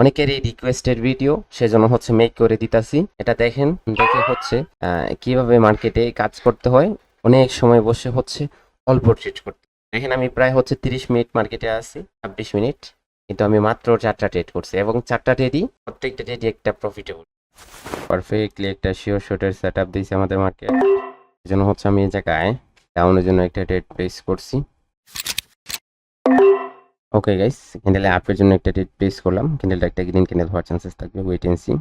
অনেকেরই requested video সেজন্য হচ্ছে মেক করে দিতাছি। এটা দেখেন, দেখে হচ্ছে কীভাবে মার্কেটে কাজ করতে হয়। অনেক সময় বসে হচ্ছে অল্প ট্রেড করতে দেখেন, আমি প্রায় হচ্ছে তিরিশ মিনিট মার্কেটে আছি, ছাব্বিশ মিনিট। কিন্তু আমি মাত্র চারটা ট্রেড করছি এবং চারটা ট্রেডই প্রত্যেকটা ট্রেডই একটা প্রফিটেবল পারফেক্টলি একটা শিওর শটের সেট আপ দিয়েছে আমাদের মার্কেট জন্য হচ্ছে আমি এই জায়গায় ডাউনের জন্য একটা ট্রেড প্লেস করছি। ওকে গাইস ক্যান্ডেলে আপের জন্য একটা ডেট প্লেস করলাম। ক্যান্ডেলটা একটা গ্রিন ক্যান্ডেল হওয়ার চান্সেস থাকবে wait and see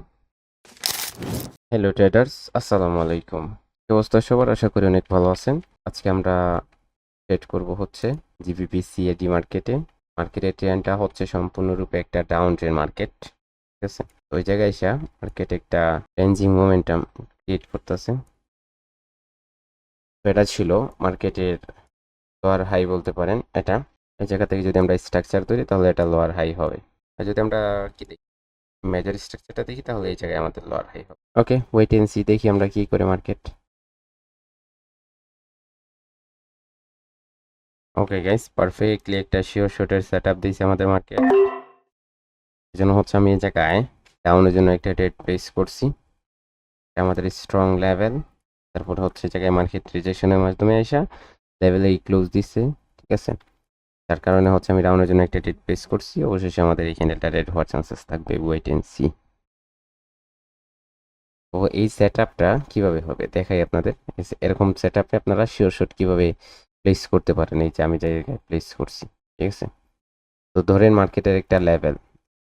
hello traders আসসালামু আলাইকুম। কি অবস্থা সবার? আশা করি অনেক ভালো আছেন। আজকে আমরা ট্রেড করব হচ্ছে জিবিপি সিএডি মার্কেটে মার্কেটের ট্রেনটা হচ্ছে সম্পূর্ণরূপে একটা ডাউন ট্রেন মার্কেট ঠিক আছে? ওই জায়গায় এসে মার্কেট একটা রেঞ্জিং মোমেন্টাম ক্রিয়েট করতেছে। এটা ছিল মার্কেটের হাই বলতে পারেন এটা। এই জায়গা থেকে যদি আমরা স্ট্রাকচার ধরি তাহলে এটা লোয়ার হাই হবে। আর যদি আমরা কি দেখি মেজর স্ট্রাকচারটা দেখি তাহলে এই জায়গায় আমাদের লোয়ার হাই হবে। ওকে ওয়েট এন্ড সি দেখি আমরা কি করে মার্কেট ওকে গাইস পারফেক্টলি একটা শিওর শটের সেট আপ দিয়েছে আমাদের মার্কেট এই জন্য হচ্ছে আমি এই জায়গায় ডাউনের জন্য একটা ডেট প্লেস করছি। এটা আমাদের স্ট্রং লেভেল তারপর হচ্ছে এই জায়গায় মার্কেট রিজেকশনের মাধ্যমে আসা লেভেলে ক্লোজ দিচ্ছে ঠিক আছে? তার কারণে হচ্ছে আমি ডাউনের জন্য একটা ডেট প্লেস করছি। অবশেষে আমাদের এই ক্যান্ডেলটা রেড হওয়ার চান্সেস থাকবে ওয়েট এন্ড সি তো এই সেট আপটা কীভাবে হবে? দেখাই আপনাদের। এরকম সেট আপে আপনারা শিওর শট কীভাবে প্লেস করতে পারেন? এই যে আমি জায়গায় প্লেস করছি, ঠিক আছে? তো ধরেন মার্কেটের একটা লেভেল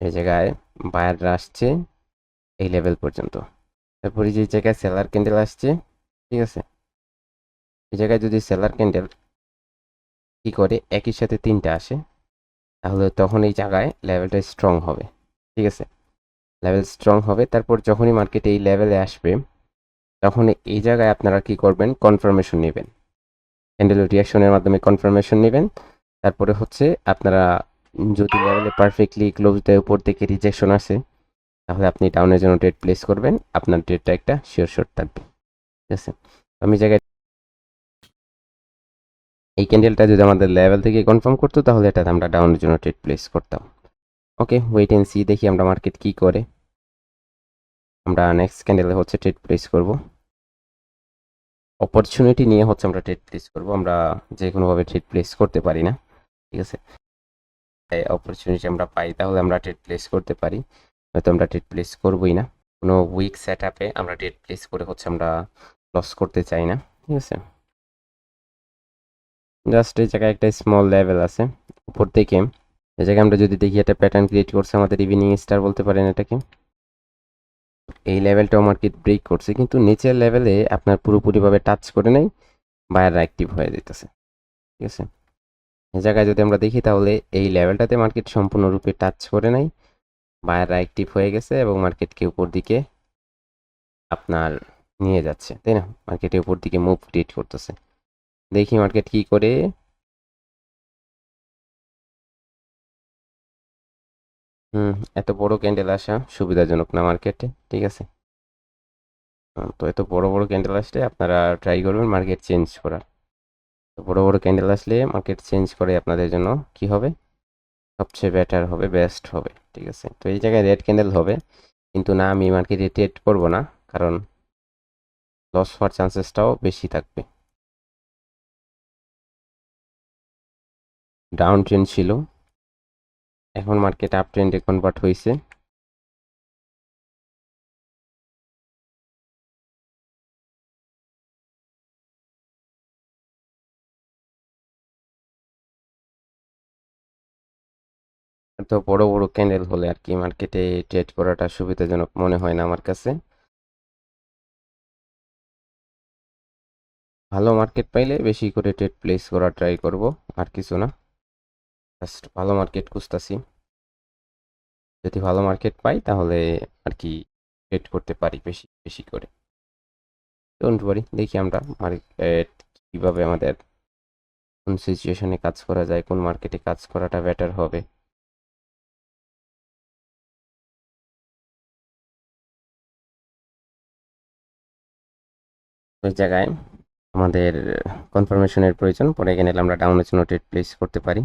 এই জায়গায় বায়াররা আসছে এই লেভেল পর্যন্ত। তারপরে যে জায়গায় সেলার ক্যান্ডেল আসছে, ঠিক আছে? এই জায়গায় যদি সেলার ক্যান্ডেল কি করে? একই সাথে তিনটা আসে। তাহলে তখন এই জায়গায় লেভেলটা স্ট্রং হবে। ঠিক আছে? লেভেল স্ট্রং হবে। তারপর যখনই মার্কেট এই লেভেলে আসবে, তখন এই জায়গায় আপনারা কি করবেন? কনফার্মেশন নেবেন। ক্যান্ডেল রিয়াকশনের মাধ্যমে কনফার্মেশন নেবেন। তারপরে হচ্ছে আপনারা যদি লেভেলে পারফেক্টলি ক্লোজ দেয় উপর থেকে রিজেকশন আসে, তাহলে আপনি ডাউনের জন্য ডেট প্লেস করবেন। আপনার ডেটটা একটা শিওর শট থাকবে। ঠিক আছে? আমি জায়গায় এই ক্যান্ডেলটা যদি আমাদের লেভেল থেকে কনফার্ম করতো, তাহলে এটা আমরা ডাউনের জন্য ট্রেড প্লেস করতাম। ওকে ওয়েট এন্ড সি দেখি আমরা মার্কেট কি করে। আমরা নেক্সট ক্যান্ডেলে হচ্ছে ট্রেড প্লেস করব। অপরচুনিটি নিয়ে হচ্ছে আমরা ট্রেড প্লেস করব। আমরা যে কোনোভাবে ট্রেড প্লেস করতে পারি না, ঠিক আছে? অপরচুনিটি আমরা পাই, তাহলে আমরা ট্রেড প্লেস করতে পারি। হয়তো আমরা ট্রেড প্লেস করবই না। কোনো উইক সেট আপে আমরা ট্রেড প্লেস করে হচ্ছে আমরা লস করতে চাই না, ঠিক আছে? জাস্ট এই জায়গায় একটা স্মল লেভেল আছে, উপর থেকে। এই জায়গায় আমরা যদি দেখি, একটা প্যাটার্ন ক্রিয়েট করছে আমাদের ইভিনিং স্টার বলতে পারেন এটাকে। এই লেভেলটাও মার্কেট ব্রেক করছে, কিন্তু নিচের লেভেলে আপনার পুরোপুরিভাবে টাচ করে নেই বায়াররা অ্যাক্টিভ হয়ে যেতেছে। ঠিক আছে? এই জায়গায় যদি আমরা দেখি, তাহলে এই লেভেলটাতে মার্কেট সম্পূর্ণরূপে টাচ করে নাই বায়াররা অ্যাক্টিভ হয়ে গেছে এবং মার্কেটকে উপর দিকে আপনার নিয়ে যাচ্ছে। তাই না? মার্কেটে উপর দিকে মুভ ক্রিয়েট করতেছে। দেখি মার্কেট কি করে। হুম, এত বড় ক্যান্ডেল আসা সুবিধাজনক না মার্কেটে ঠিক আছে? তো এত বড় বড় ক্যান্ডেল আসলে আপনারা ট্রাই করবেন মার্কেট চেঞ্জ করার। তো বড় বড় ক্যান্ডেল আসলে মার্কেট চেঞ্জ করে আপনাদের জন্য কি হবে? সবচেয়ে বেটার হবে বেস্ট হবে, ঠিক আছে? তো এই জায়গায় রেড ক্যান্ডেল হবে, কিন্তু না আমি মার্কেটে ট্রেড করব না, কারণ লস হওয়ার চান্সেসটাও বেশি থাকবে। ডাউন ট্রেন্ড ছিল। এখন মার্কেট আপ ট্রেন্ডে কনভার্ট হয়েছে তো বড় বড় ক্যান্ডেল হলে আর কি মার্কেটে ট্রেড করাটা সুবিধাজনক মনে হয় না আমার কাছে। ভালো মার্কেট পাইলে বেশি করে ট্রেড প্লেস করা ট্রাই করব, আর কিছু না। জাস্ট ভালো মার্কেট খুঁজতাছি। যদি ভালো মার্কেট পাই, তাহলে আর কি ট্রেড করতে পারি বেশি বেশি করে। ডোন্ট ওয়ারি দেখি আমরা মার্কেট কীভাবে আমাদের কোন সিচুয়েশনে কাজ করা যায়, কোন মার্কেটে কাজ করাটা বেটার হবে। ওই জায়গায় আমাদের কনফার্মেশনের প্রয়োজন, পরে এখানে আমরা ডাউনের জন্য ট্রেড প্লেস করতে পারি।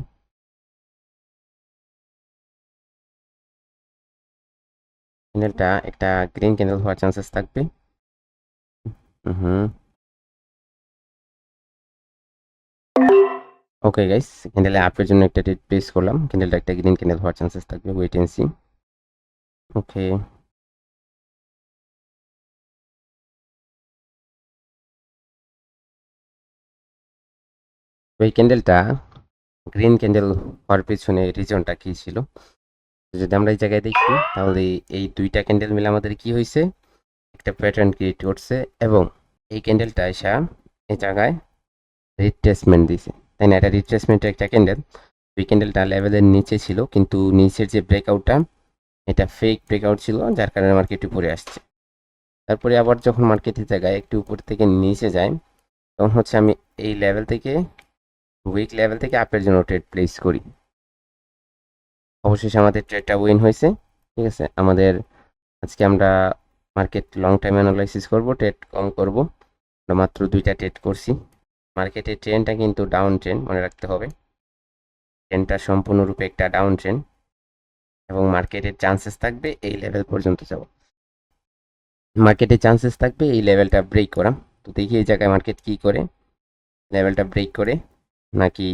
ক্যান্ডেলটা একটা গ্রিন ক্যান্ডেল হওয়ার চান্সেস থাকবে। হুম ওকে গাইস ক্যান্ডেলে আপের জন্য একটা ডেট প্লেস করলাম। ক্যান্ডেলটা একটা গ্রিন ক্যান্ডেল হওয়ার চান্সেস থাকবে ওয়েট এন্ড সি ওকে ওই ক্যান্ডেলটা গ্রিন ক্যান্ডেল হওয়ার পিছনে রিজনটা কী ছিল? যদি আমরা এই জায়গায় দেখি, তাহলে এই দুইটা ক্যান্ডেল মিলে আমাদের কি হয়েছে একটা প্যাটার্ন ক্রিয়েট করছে এবং এই ক্যান্ডেলটা এসা এই জায়গায় রিট্রেসমেন্ট দিছে। তাই না? এটা রিট্রেসমেন্টের একটা ক্যান্ডেল ওই ক্যান্ডেলটা লেভেলের নিচে ছিল, কিন্তু নিচের যে ব্রেকআউটটা এটা ফেক ব্রেকআউট ছিল, যার কারণে মার্কেট উপরে আসছে। তারপরে আবার যখন মার্কেটের জায়গায় একটু উপর থেকে নিচে যায়, তখন হচ্ছে আমি এই লেভেল থেকে উইক লেভেল থেকে আপের জন্য ট্রেড প্লেস করি। অবশেষে আমাদের ট্রেডটা উইন হয়েছে, ঠিক আছে? আমাদের আজকে আমরা মার্কেট লং টাইম অ্যানালাইসিস করব ট্রেড কম করব। আমরা মাত্র দুইটা ট্রেড করছি। মার্কেটের ট্রেনটা কিন্তু ডাউন ট্রেন মনে রাখতে হবে। ট্রেনটা সম্পূর্ণরূপে একটা ডাউন ট্রেন এবং মার্কেটের চান্সেস থাকবে এই লেভেল পর্যন্ত যাব। মার্কেটের চান্সেস থাকবে এই লেভেলটা ব্রেক করা। তো দেখি এই জায়গায় মার্কেট কি করে লেভেলটা ব্রেক করে নাকি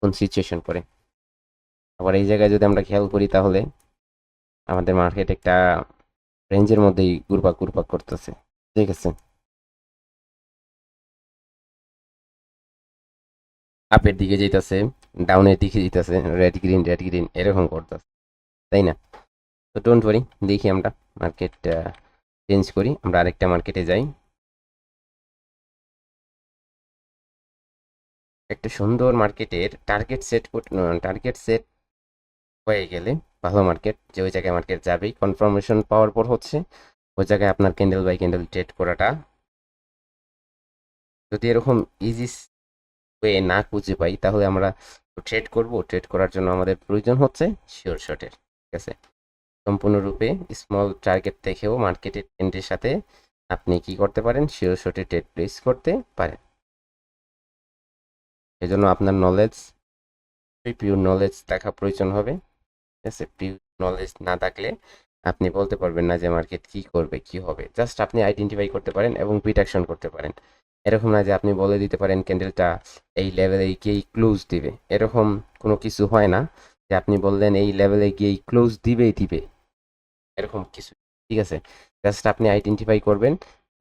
কোন সিচুয়েশন করে। আবার এই জায়গায় যদি আমরা খেয়াল করি তাহলে আমাদের মার্কেট একটা রেঞ্জের মধ্যেই ঘুরপাক ঘুরপাক করতেছে ঠিক আছে আপের দিকে যেতেছে ডাউনের দিকে যেতেছে রেড গ্রিন রেড গ্রিন এরকম করতেছে, তাই না? তো ডোন্ট ওয়ারি দেখি আমরা মার্কেট চেঞ্জ করি, আমরা আরেকটা মার্কেটে যাই। একটা সুন্দর মার্কেটের টার্গেট সেট টার্গেট সেট হয়ে গেলে ভালো মার্কেট যে ওই জায়গায় মার্কেট যাবেই কনফার্মেশন পাওয়ার পর হচ্ছে ওই জায়গায় আপনার ক্যান্ডেল বাই ক্যান্ডেল ট্রেড করাটা যদি এরকম ইজি ওয়ে না খুঁজে পাই, তাহলে আমরা ট্রেড করব। ট্রেড করার জন্য আমাদের প্রয়োজন হচ্ছে শিওর শটের ঠিক আছে? সম্পূর্ণরূপে স্মল টার্গেট থেকেও মার্কেটের ট্রেন্ডের সাথে আপনি কি করতে পারেন? শিওর শটে ট্রেড প্লেস করতে পারেন। এজন্য আপনার নলেজ পিওর নলেজ দেখা প্রয়োজন হবে। আছে নলেজ না থাকলে আপনি বলতে পারবেন না যে মার্কেট কি করবে, কি হবে। জাস্ট আপনি আইডেন্টিফাই করতে পারেন এবং প্রিডাকশন করতে পারেন। এরকম না যে আপনি বলে দিতে পারেন ক্যান্ডেলটা এই লেভেলে গিয়েই ক্লোজ দিবে। এরকম কোনো কিছু হয় না যে আপনি বললেন এই লেভেলে গিয়েই ক্লোজ দিবেই দিবে। এরকম কিছু, ঠিক আছে? জাস্ট আপনি আইডেন্টিফাই করবেন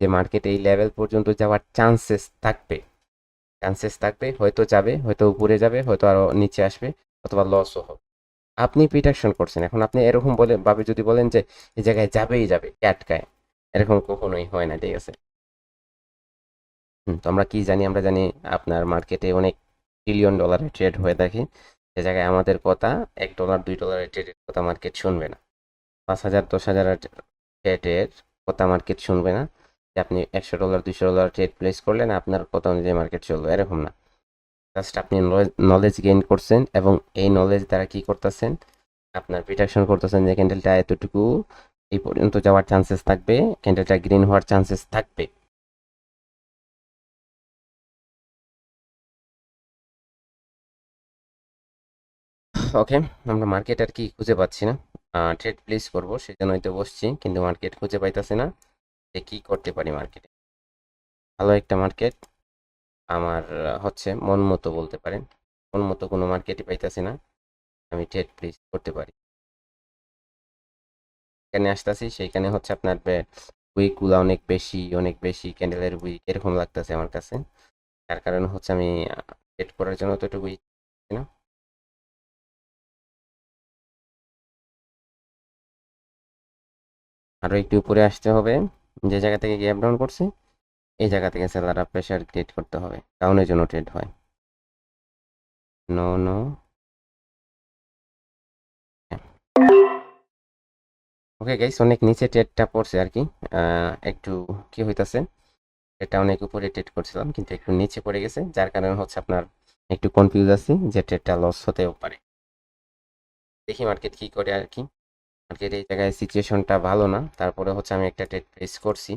যে মার্কেট এই লেভেল পর্যন্ত যাওয়ার চান্সেস থাকবে। চান্সেস থাকবে, হয়তো যাবে, হয়তো উপরে যাবে, হয়তো আরও নিচে আসবে, অথবা লসও হবে। আপনি প্রিটাকশন করছেন। এখন আপনি এরকম বলে, ভাবে যদি বলেন যে, এই জায়গায় যাবেই যাবে ক্যাটকায় এরকম কখনোই হয় না, ঠিক আছে? তো আমরা কি জানি? আমরা জানি আপনার মার্কেটে অনেক ট্রিলিয়ন ডলারের ট্রেড হয়ে থাকে। সে জায়গায় আমাদের কথা, এক ডলার দুই ডলারের ট্রেডের কথা মার্কেট শুনবে না। পাঁচ হাজার, দশ হাজারের ট্রেডের কথা মার্কেট শুনবে না। যে আপনি একশো ডলার দুইশো ডলার ট্রেড প্লেস করলেন, আপনার কথা অনুযায়ী মার্কেট চলবে, এরকম না। জাস্ট আপনি নলেজ গেইন করছেন এবং এই নলেজ দ্বারা কি করতেছেন? আপনার প্রিটাকশন করতেছেন যে ক্যান্ডেলটা এতটুকু, এই পর্যন্ত যাওয়ার চান্সেস থাকবে ক্যান্ডেলটা গ্রিন হওয়ার চান্সেস থাকবে। ওকে আমরা মার্কেট আর কি খুঁজে পাচ্ছি না। ট্রেড প্লেস করব, সেজন্য হয়তো বসছি, কিন্তু মার্কেট খুঁজে পাইতেছি না যে কি করতে পারি মার্কেটে ভালো একটা মার্কেট আমার হচ্ছে মন মতো বলতে পারেন। মন মতো কোনো মার্কেটই পাইতেছি না। আমি ট্রেড প্লেস করতে পারি। এখানে আসতেছি, সেইখানে হচ্ছে আপনার উইকগুলো অনেক বেশি অনেক বেশি ক্যান্ডেলের উইক এরকম লাগতেছে আমার কাছে। তার কারণে হচ্ছে আমি ট্রেড করার জন্য উইক না। আরও একটু উপরে আসতে হবে। যে জায়গা থেকে গ্যাপ ডাউন করছে। এই জায়গা থেকে সেলাররা প্রেশার ক্রিয়েট করতে হবে। ডাউনের জন্য ট্রেড হয়। নো নো ওকে গাইস অনেক নিচে ট্রেডটা পড়ছে আর কি। একটু কি হইতাছে? এটা অনেক উপরে ট্রেড করছিলাম, কিন্তু একটু নিচে পড়ে গেছে। যার কারণে হচ্ছে আপনার একটু কনফিউজ আছি যে ট্রেডটা লস হতেও পারে। দেখি মার্কেট কি করে আর কি। মার্কেট এই জায়গায় সিচুয়েশনটা ভালো না। তারপরে হচ্ছে আমি একটা ট্রেড প্লেস করছি।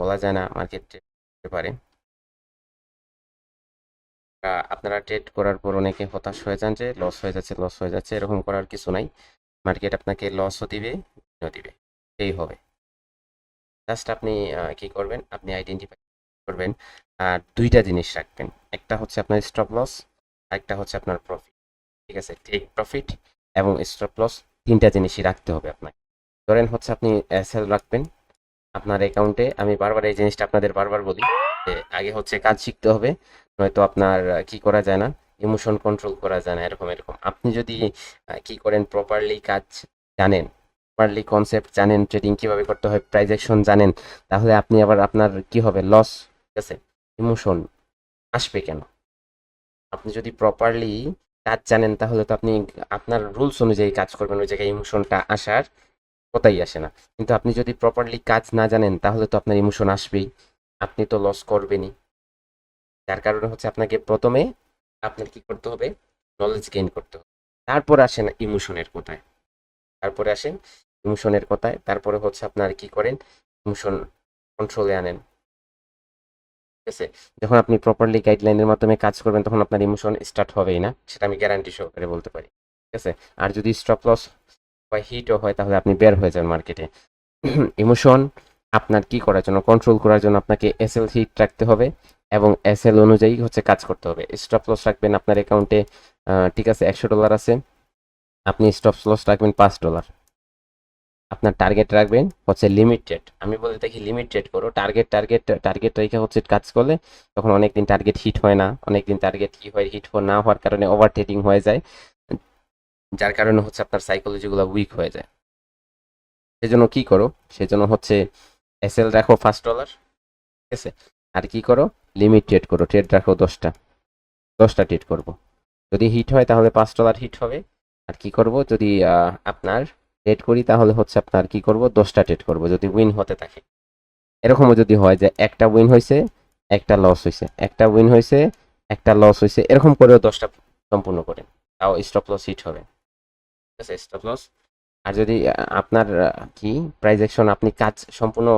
বলা যায় না মার্কেট ট্রেড করতে পারে। আপনারা ট্রেড করার পর অনেকে হতাশ হয়ে যান যে লস হয়ে যাচ্ছে লস হয়ে যাচ্ছে, এরকম করার কিছু নাই। মার্কেট আপনাকে লসও দিবে দিবে। এই হবে। জাস্ট আপনি কি করবেন? আপনি আইডেন্টিফাই করবেন আর দুইটা জিনিস রাখবেন। একটা হচ্ছে আপনার স্টপ লস একটা হচ্ছে আপনার প্রফিট ঠিক আছে? টেক প্রফিট এবং স্টপ লস তিনটা জিনিসই রাখতে হবে আপনাকে। ধরেন হচ্ছে আপনি এসএল রাখবেন আপনার অ্যাকাউন্টে আমি বারবার এই জিনিসটা আপনাদের বারবার বলি যে আগে হচ্ছে কাজ শিখতে হবে, নয়তো আপনার কি করা যায় না? ইমোশন কন্ট্রোল করা যায় না, এরকম এরকম। আপনি যদি কি করেন প্রপারলি কাজ জানেন প্রপারলি কনসেপ্ট জানেন ট্রেডিং কীভাবে করতে হয় প্রাইজেকশন জানেন, তাহলে আপনি আবার আপনার কি হবে? লস ঠিক আছে? ইমোশন আসবে কেন? আপনি যদি প্রপারলি কাজ জানেন, তাহলে তো আপনি আপনার রুলস অনুযায়ী কাজ করবেন, ওই জায়গায় ইমোশনটা আসার কথাই আসে না। কিন্তু আপনি যদি প্রপারলি কাজ না জানেন, তাহলে তো আপনার ইমোশন আসবেই। আপনি তো লস করবেনই। যার কারণে হচ্ছে আপনাকে প্রথমে আপনার কি করতে হবে? নলেজ গেইন করতে হবে। তারপর আসেন ইমোশনের কোথায়। তারপরে আসেন ইমোশনের কথায়। তারপরে হচ্ছে আপনার কি করেন? ইমোশন কন্ট্রোলে আনেন। ঠিক আছে? যখন আপনি প্রপারলি গাইডলাইনের মাধ্যমে কাজ করবেন, তখন আপনার ইমোশন স্টার্ট হবেই না। সেটা আমি গ্যারান্টি সহকারে বলতে পারি। ঠিক আছে? আর যদি স্টপ লস বা হিটও হয়, তাহলে আপনি বের হয়ে যান মার্কেটে। ইমোশন আপনার কি করার জন্য কন্ট্রোল করার জন্য আপনাকে এসএল হিট রাখতে হবে এবং এসএল অনুযায়ী হচ্ছে কাজ করতে হবে। স্টপ লস রাখবেন আপনার অ্যাকাউন্টে ঠিক আছে, একশো ডলার আছে। আপনি স্টপ লস রাখবেন পাঁচ ডলার আপনার টার্গেট রাখবেন হচ্ছে লিমিটেড আমি বলে থাকি লিমিটেড করো। টার্গেট টার্গেট টার্গেট রেখে হচ্ছে কাজ করলে তখন অনেকদিন টার্গেট হিট হয় না। অনেকদিন টার্গেট কি হয় হিট না হওয়ার কারণে ওভার ট্রেডিং হয়ে যায়। যার কারণে হচ্ছে আপনার সাইকোলজিগুলো উইক হয়ে যায়। সেজন্য কি করো? সেজন্য হচ্ছে এসএল রাখো ফার্স্ট ডলার ঠিক আছে? আর কি করো? লিমিট ট্রেড করো ট্রেড রাখো দশটা। দশটা ট্রেড করব। যদি হিট হয় তাহলে পাঁচ ডলার হিট হবে। আর কি করব? যদি আপনার ট্রেড করি তাহলে হচ্ছে আপনার কি করব? দশটা ট্রেড করব, যদি উইন হতে থাকে। এরকমও যদি হয় যে একটা উইন হয়েছে, একটা লস হয়েছে। একটা উইন হয়েছে, একটা লস হয়েছে, এরকম করেও দশটা সম্পূর্ণ করেন। তাও স্টপ লস হিট হবে। আছে স্টপ লস আর যদি আপনার কি প্রাইজেকশন আপনি কাজ সম্পূর্ণ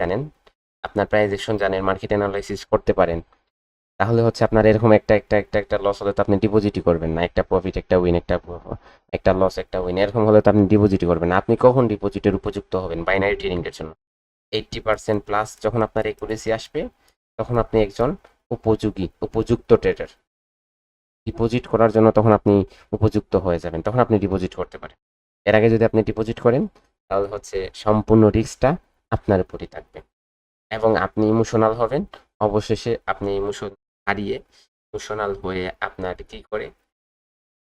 জানেন? আপনার প্রাইজেকশন জানেন মার্কেট অ্যানালাইসিস করতে পারেন। তাহলে হচ্ছে আপনার এরকম একটা একটা একটা একটা লস হলে তো আপনি ডিপোজিটই করবেন না। একটা প্রফিট একটা উইন একটা একটা লস একটা উইন এরকম হলে তো আপনি ডিপোজিটই করবেন না। আপনি কখন ডিপোজিটের উপযুক্ত হবেন বাইনারি ট্রেডিং এর জন্য? এইটটি পার্সেন্ট প্লাস যখন আপনার একুরেসি আসবে, তখন আপনি একজন উপযোগী, উপযুক্ত ট্রেডার ডিপোজিট করার জন্য তখন আপনি উপযুক্ত হয়ে যাবেন, তখন আপনি ডিপোজিট করতে পারেন। এর আগে যদি আপনি ডিপোজিট করেন, তাহলে হচ্ছে সম্পূর্ণ রিস্কটা আপনার উপরই থাকবে। এবং আপনি ইমোশনাল হবেন, অবশেষে আপনি ইমোশন হারিয়ে ইমোশনাল হয়ে আপনার কি করে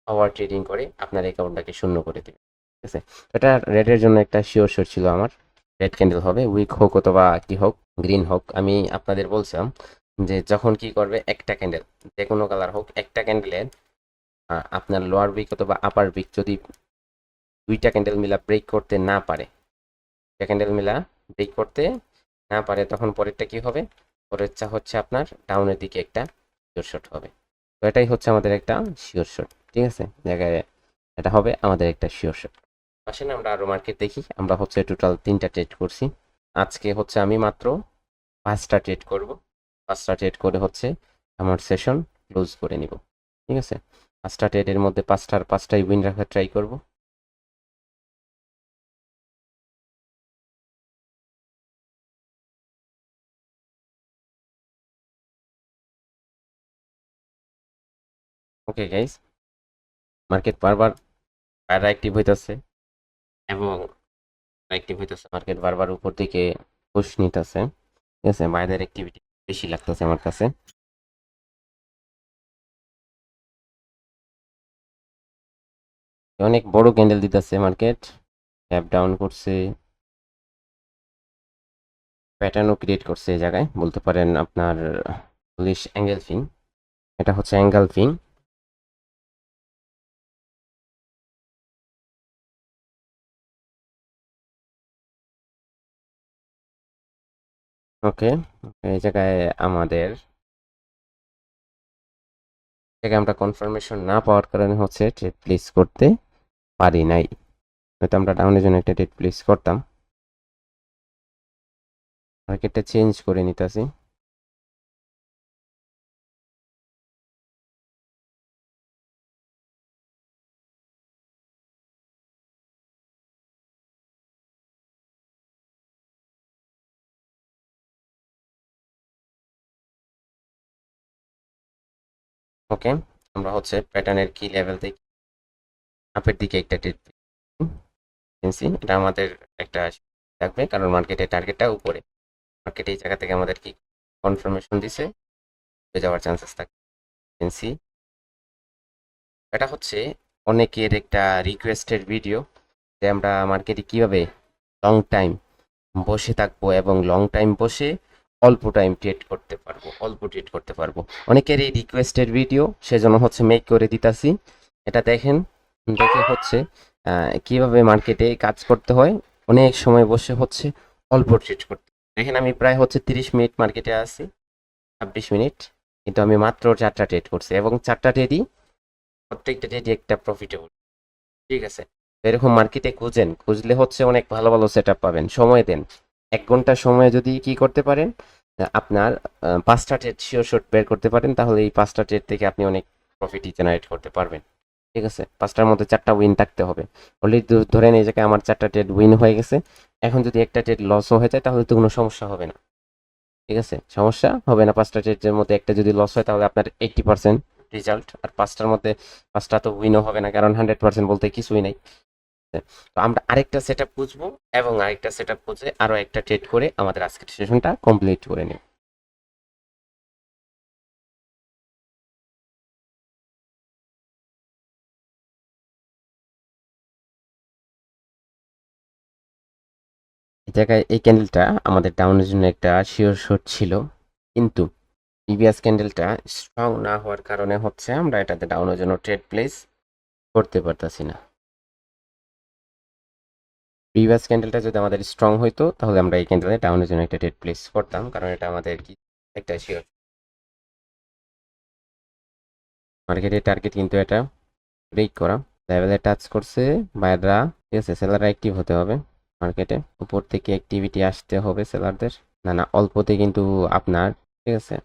ওভার ট্রেডিং করে আপনার অ্যাকাউন্টটাকে শূন্য করে দেবে ঠিক আছে? এটা রেডের জন্য একটা শিওর শিওর ছিল আমার। রেড ক্যান্ডেল হবে উইক হোক অথবা কি হোক গ্রিন হোক, আমি আপনাদের বলছিলাম যে যখন কি করবে, একটা ক্যান্ডেল যে কোনো কালার হোক, একটা ক্যান্ডেলের আপনার লোয়ার উইক অথবা আপার উইক যদি দুইটা ক্যান্ডেল মিলা ব্রেক করতে না পারে, দুইটা ক্যান্ডেল মিলা ব্রেক করতে না পারে, তখন পরেরটা কি হবে? পরেরটা হচ্ছে আপনার ডাউনের দিকে একটা শিওর শট হবে। তো এটাই হচ্ছে আমাদের একটা শিওর শট ঠিক আছে? জায়গায় এটা হবে আমাদের একটা শিওর শট আসেন আমরা আরও মার্কেট দেখি, আমরা হচ্ছে টোটাল তিনটা ট্রেড করছি। আজকে হচ্ছে আমি মাত্র পাঁচটা ট্রেড করব। পাঁচটা করে হচ্ছে, আমার সেশন ক্লোজ করে নিব, ঠিক আছে? পাঁচটা ট্রেডের মধ্যে পাঁচটার পাঁচটাই উইন রাখার ট্রাই করব। ওকে গাইস মার্কেট বারবার প্যারা অ্যাক্টিভ হইতেছে এবং অ্যাক্টিভ হইতেছে মার্কেট বারবার উপর দিকে পুশ নিতেছে, ঠিক আছে? বাইরের অ্যাক্টিভিটি বেশি লাগতেছে আমার কাছে। অনেক বড় ক্যান্ডেল দিতেছে মার্কেট অ্যাপ ডাউন করছে। প্যাটার্নও ক্রিয়েট করছে এই জায়গায়, বলতে পারেন আপনার পুলিশ অ্যাঙ্গেল ফিং এটা হচ্ছে অ্যাঙ্গেল ফিং ওকে এই জায়গায় আমাদের জায়গায় আমরা কনফার্মেশন না পাওয়ার কারণে হচ্ছে ট্রেড প্লেস করতে পারি নাই। হয়তো আমরা ডাউনের জন্য একটা ট্রেড প্লেস করতাম। মার্কেটটা চেঞ্জ করে নিতেছি। ওকে, আমরা হচ্ছে প্যাটার্নের কি লেভেল থেকে আপের দিকে একটা পেয়েছি এটা আমাদের একটা থাকবে কারণ মার্কেটের টার্গেটটা উপরে। মার্কেট এই জায়গা থেকে আমাদের কি কনফার্মেশন দিছে? হয়ে যাওয়ার চান্সেস থাকে পেন্সি এটা হচ্ছে অনেকের একটা রিকোয়েস্টেড ভিডিও যে আমরা মার্কেটে কীভাবে লং টাইম বসে থাকব এবং লং টাইম বসে অল্প টাইম ট্রেড করতে পারব, অল্প ট্রেড করতে পারব। অনেকের এই রিকোয়েস্টেড ভিডিও সেজন্য হচ্ছে মেক করে দিতাছি। এটা দেখেন, দেখে হচ্ছে কীভাবে মার্কেটে কাজ করতে হয়। অনেক সময় বসে হচ্ছে অল্প ট্রেড করতে দেখেন, আমি প্রায় হচ্ছে তিরিশ মিনিট মার্কেটে আছি, ছাব্বিশ মিনিট। কিন্তু আমি মাত্র চারটা ট্রেড করছি এবং চারটা ট্রেডই প্রত্যেকটা ট্রেডই একটা প্রফিটেবল ঠিক আছে? এরকম মার্কেটে খুঁজেন, খুঁজলে হচ্ছে অনেক ভালো ভালো সেট পাবেন। সময় দেন। এক ঘণ্টা সময় যদি কি করতে পারেন আপনার পাঁচটা ট্রেড শিওর শট বের করতে পারেন, তাহলে এই পাঁচটা ট্রেড থেকে আপনি অনেক প্রফিট জেনারেট করতে পারবেন। ঠিক আছে? পাঁচটার মধ্যে চারটা উইন থাকতে হবে। অলরেডি ধরেন এই জায়গায় আমার চারটা ট্রেড উইন হয়ে গেছে। এখন যদি একটা ট্রেড লসও হয়ে যায়, তাহলে তো কোনো সমস্যা হবে না। ঠিক আছে? সমস্যা হবে না পাঁচটা ট্রেডের মধ্যে একটা যদি লস হয়, তাহলে আপনার এইট্টি পার্সেন্ট রেজাল্ট আর পাঁচটার মধ্যে পাঁচটা তো উইনও হবে না, কারণ হান্ড্রেড পার্সেন্ট বলতে কিছুই নাই। তো আমরা আরেকটা সেট আপ বুঝব এবং আরেকটা সেট আপ বুঝে আরও একটা ট্রেড করে আমাদের আজকের সেশনটা কমপ্লিট করে নেব। এই জায়গায় এই ক্যান্ডেলটা আমাদের ডাউনের জন্য একটা শিওর শট ছিল। কিন্তু প্রিভিয়াস ক্যান্ডেলটা স্ট্রং না হওয়ার কারণে হচ্ছে আমরা এটাতে ডাউনের জন্য ট্রেড প্লেস করতে পারতাছি না। প্রিভিয়াস ক্যান্ডেলটা যদি আমাদের স্ট্রং হইতো, তাহলে আমরা এই ক্যান্ডেলে ডাউনের জন্য একটা ট্রেড প্লেস করতাম, কারণ এটা আমাদের কি? একটা শিওর মার্কেটের টার্গেট কিন্তু এটা ব্রেক করা। লেভেলে টাচ করছে বাইররা ঠিক আছে সেলাররা অ্যাক্টিভ হতে হবে মার্কেটে উপর থেকে অ্যাক্টিভিটি আসতে হবে সেলারদের না না, অল্পতে কিন্তু আপনার, ঠিক আছে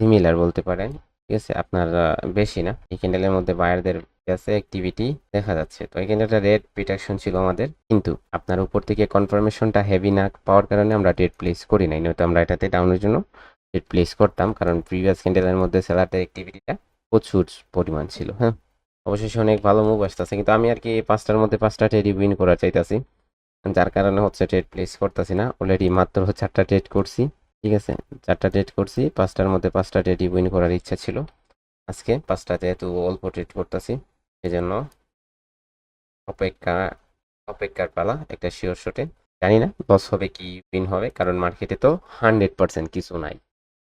সিমিলার বলতে পারেন, ঠিক আছে, আপনার বেশি না। এই ক্যান্ডেলের মধ্যে বায়ারদের কাছে অ্যাক্টিভিটি দেখা যাচ্ছে। তো এখানে একটা রেড প্রিটাকশন ছিল আমাদের। কিন্তু আপনার উপর থেকে কনফার্মেশনটা হেভি না পাওয়ার কারণে আমরা ডেট প্লেস করি নাই। নয়তো আমরা এটাতে ডাউনের জন্য ডেট প্লেস করতাম। কারণ প্রিভিয়াস ক্যান্ডেলের মধ্যে সেলারদের অ্যাক্টিভিটিটা প্রচুর পরিমাণ ছিল হ্যাঁ? অবশেষে অনেক ভালো মুভ আসতেছে। কিন্তু আমি আর কি পাঁচটার মধ্যে পাঁচটা ট্রেডই উইন করার চাইতাছি। যার কারণে হচ্ছে ট্রেড প্লেস করতেছি না। অলরেডি মাত্র চারটা ট্রেড করছি, ঠিক আছে? চারটা ট্রেড করছি, পাঁচটার মধ্যে পাঁচটা ট্রেডই উইন করার ইচ্ছা ছিল। আজকে পাঁচটা যেহেতু অল্প ট্রেড করতেছি। সেজন্য অপেক্ষা, অপেক্ষার পালা একটা শিওর শটে জানি না লস হবে কি উইন হবে, কারণ মার্কেটে তো হান্ড্রেড পার্সেন্ট কিছু নাই,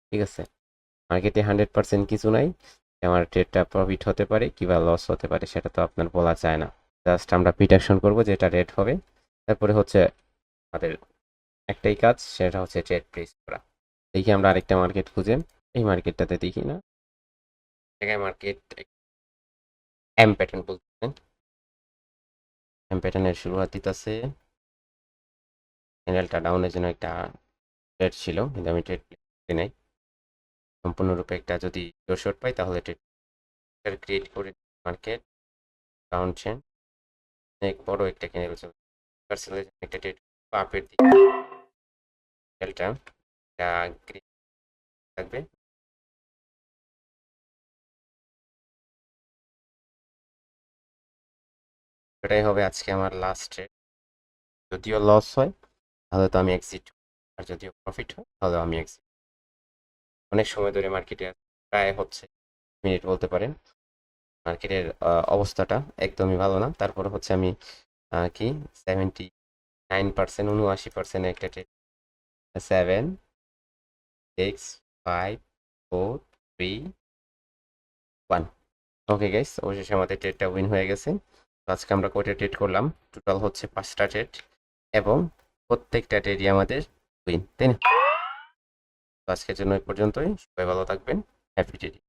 ঠিক আছে? মার্কেটে হান্ড্রেড পার্সেন্ট কিছু নাই আমার ট্রেডটা প্রফিট হতে পারে কিংবা লস হতে পারে সেটা তো আপনার বলা যায় না। জাস্ট আমরা প্রিটাকশন করব যেটা রেট হবে, তারপরে হচ্ছে আমাদের একটাই কাজ, সেটা হচ্ছে ট্রেড প্লেস করা। দেখি আমরা আরেকটা মার্কেট খুঁজে, এই মার্কেটটাতে দেখি না। মার্কেট এম প্যাটার্ন বলতেছেন? এম প্যাটার্নের শুরুয়াত দিতেছে। ক্যান্ডেলটা ডাউনের জন্য একটা ট্রেড ছিল, কিন্তু আমি ট্রেড নাই। সম্পূর্ণরূপে একটা যদি শর্ট পাই, তাহলে ট্রেড ক্রিয়েট করে মার্কেট ডাউন চেন অনেক বড় একটা ক্যান্ডেল পার্সেলের একটা ট্রেড আপের দিকে। ক্যান্ডেলটা থাকবে। এটাই হবে আজকে আমার লাস্ট ট্রেড যদিও লস হয়, তাহলে তো আমি এক্সিট আর যদিও প্রফিট হয় তাহলে আমি এক্সিট অনেক সময় ধরে মার্কেটে প্রায় হচ্ছে মিনিট বলতে পারেন। মার্কেটের অবস্থাটা একদমই ভালো না। তারপর হচ্ছে আমি কি সেভেন্টি নাইন পার্সেন্ট উনআশি পার্সেন্ট একটা trade seven six five four three one okay guys অবশেষে আমাদের ট্রেডটা উইন হয়ে গেছে। আজকে আমরা কয়টা ট্রেড করলাম? টোটাল হচ্ছে পাঁচটা ট্রেড এবং প্রত্যেকটা ট্রেডই আমাদের উইন তাই না? আজকের জন্য এই পর্যন্তই। সবাই ভালো থাকবেন। Happy trading